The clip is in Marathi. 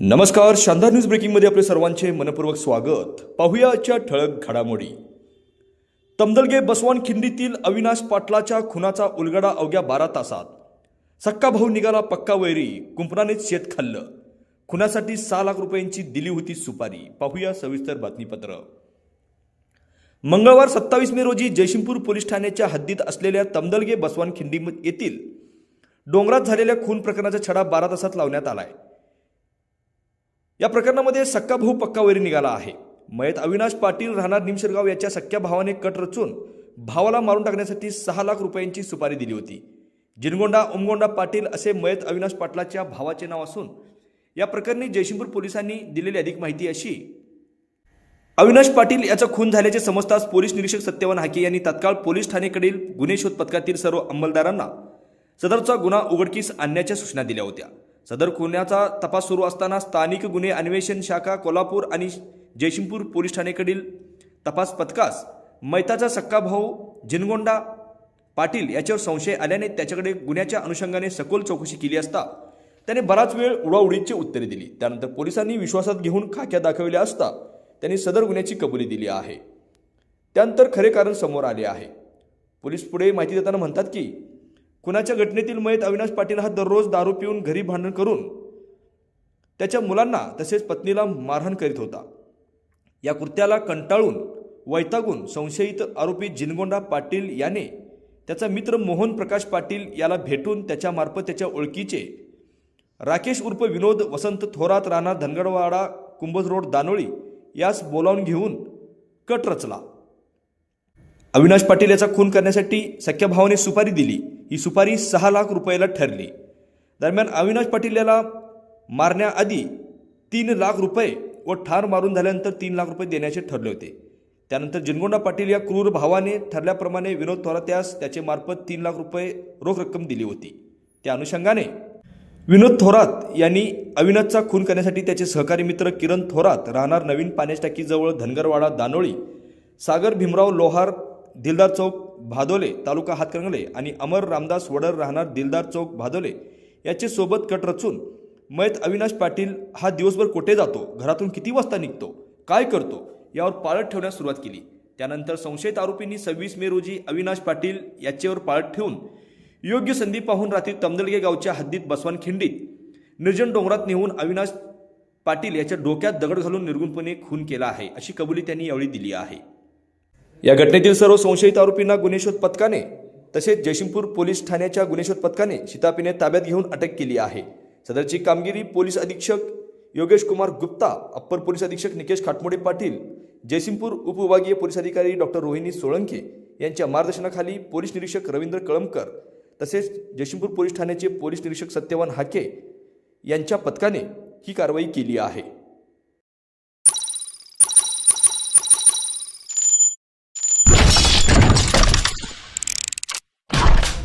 नमस्कार शानदार न्यूज ब्रेकिंगमध्ये आपले सर्वांचे मनपूर्वक स्वागत. पाहूया आजच्या ठळक घडामोडी. तमदलगे बसवान खिंडीतील अविनाश पाटलाच्या खुनाचा उलगडा अवघ्या बारा तासात. सक्का भाऊ निघाला पक्का वैरी कुंपणानेच शेत खाल्लं. खुनासाठी सहा लाख रुपयांची दिली होती सुपारी. पाहूया सविस्तर बातमीपत्र. मंगळवार सत्तावीस मे रोजी जयसिंगपूर पोलीस ठाण्याच्या हद्दीत असलेल्या तमदलगे बसवान खिंडी येथील डोंगरात झालेल्या खून प्रकरणाचा छडा बारा तासात लावण्यात आला आहे या प्रकरणामध्ये सक्का भाऊ पक्का वैरी निघाला आहे. मयत अविनाश पाटील राहणार निमशिरगाव याच्या सख्या भावाने कट रचून भावाला मारून टाकण्यासाठी सहा लाख रुपयांची सुपारी दिली होती. जिनगोंडा उमगोंडा पाटील असे मयत अविनाश पाटलाच्या भावाचे नाव असून या प्रकरणी जयसिंगपूर पोलिसांनी दिलेली अधिक माहिती अशी अविनाश पाटील याचा खून झाल्याचे समजताच पोलीस निरीक्षक सत्यवान हाके यांनी तत्काळ पोलीस ठाणेकडील गुन्हे शोध पथकातील सर्व अंमलदारांना सदरचा गुन्हा उघडकीस आणण्याच्या सूचना दिल्या होत्या. सदर गुन्ह्याचा तपास सुरू असताना स्थानिक गुन्हे अन्वेषण शाखा कोल्हापूर आणि जयसिंगपूर पोलीस ठाणेकडील तपास पथकास मैताचा सक्का भाऊ जिनगोंडा पाटील याच्यावर संशय आल्याने त्याच्याकडे गुन्ह्याच्या अनुषंगाने सखोल चौकशी केली असता त्याने बराच वेळ उडाउडीची उत्तरे दिली. त्यानंतर पोलिसांनी विश्वासात घेऊन खाक्या दाखविल्या असता त्यांनी सदर गुन्ह्याची कबुली दिली आहे. त्यानंतर खरे कारण समोर आले आहे. पोलीस पुढे माहिती देताना म्हणतात की कुणाच्या घटनेतील मयत अविनाश पाटील हा दररोज दारू पिऊन घरी भांडण करून त्याच्या मुलांना तसेच पत्नीला मारहाण करीत होता. या कृत्याला कंटाळून वैतागून संशयित आरोपी जिनगोंडा पाटील याने त्याचा मित्र मोहन प्रकाश पाटील याला भेटून त्याच्यामार्फत त्याच्या ओळखीचे राकेश उर्फ विनोद वसंत थोरात राणा धनगडवाडा कुंभज रोड दानोळी यास बोलावून घेऊन कट रचला. अविनाश पाटील याचा खून करण्यासाठी सख्या भावाने सुपारी दिली. ही सुपारी सहा लाख रुपयाला ठरली. दरम्यान अविनाश पाटील याला मारण्याआधी तीन लाख रुपये व ठार मारून झाल्यानंतर तीन लाख रुपये देण्याचे ठरले होते. त्यानंतर जिनगोंडा पाटील या क्रूर भावाने ठरल्याप्रमाणे विनोद थोरात यास त्याचे मार्फत तीन लाख रुपये रोख रक्कम दिली होती. त्या अनुषंगाने विनोद थोरात यांनी अविनाशचा खून करण्यासाठी त्याचे सहकारी मित्र किरण थोरात राहणार नवीन पाण्याच्या टाकीजवळ धनगरवाडा दानोळी सागर भीमराव लोहार दिलदार चौक भादोले तालुका हातकंगले आणि अमर रामदास वडर राहणार दिलदार चौक भादोले याचे सोबत कट रचून मयत अविनाश पाटील हा दिवसभर कुठे जातो घरातून किती वाजता निघतो काय करतो यावर पाळत ठेवण्यास सुरुवात केली. त्यानंतर संशयित आरोपींनी सव्वीस मे रोजी अविनाश पाटील याच्यावर पाळत ठेवून योग्य संधी पाहून रात्री तमदलगे गावच्या हद्दीत बसवान खिंडीत निर्जन डोंगरात नेऊन अविनाश पाटील याच्या डोक्यात दगड घालून निर्गुणपणे खून केला आहे अशी कबुली त्यांनी यावेळी दिली आहे. या घटनेतील सर्व संशयित आरोपींना गुन्हे शोध पथकाने तसेच जयसिंगपूर पोलीस ठाण्याच्या गुन्हे शोध पथकाने शितापीने ताब्यात घेऊन अटक केली आहे. सदरची कामगिरी पोलीस अधीक्षक योगेश कुमार गुप्ता अप्पर पोलीस अधीक्षक निकेश खाटमोडे पाटील जयसिंगपूर उपविभागीय पोलीस अधिकारी डॉक्टर रोहिणी सोळंके यांच्या मार्गदर्शनाखाली पोलीस निरीक्षक रवींद्र कळमकर तसेच जयसिंगपूर पोलीस ठाण्याचे पोलीस निरीक्षक सत्यवान हाके यांच्या पथकाने ही कारवाई केली आहे.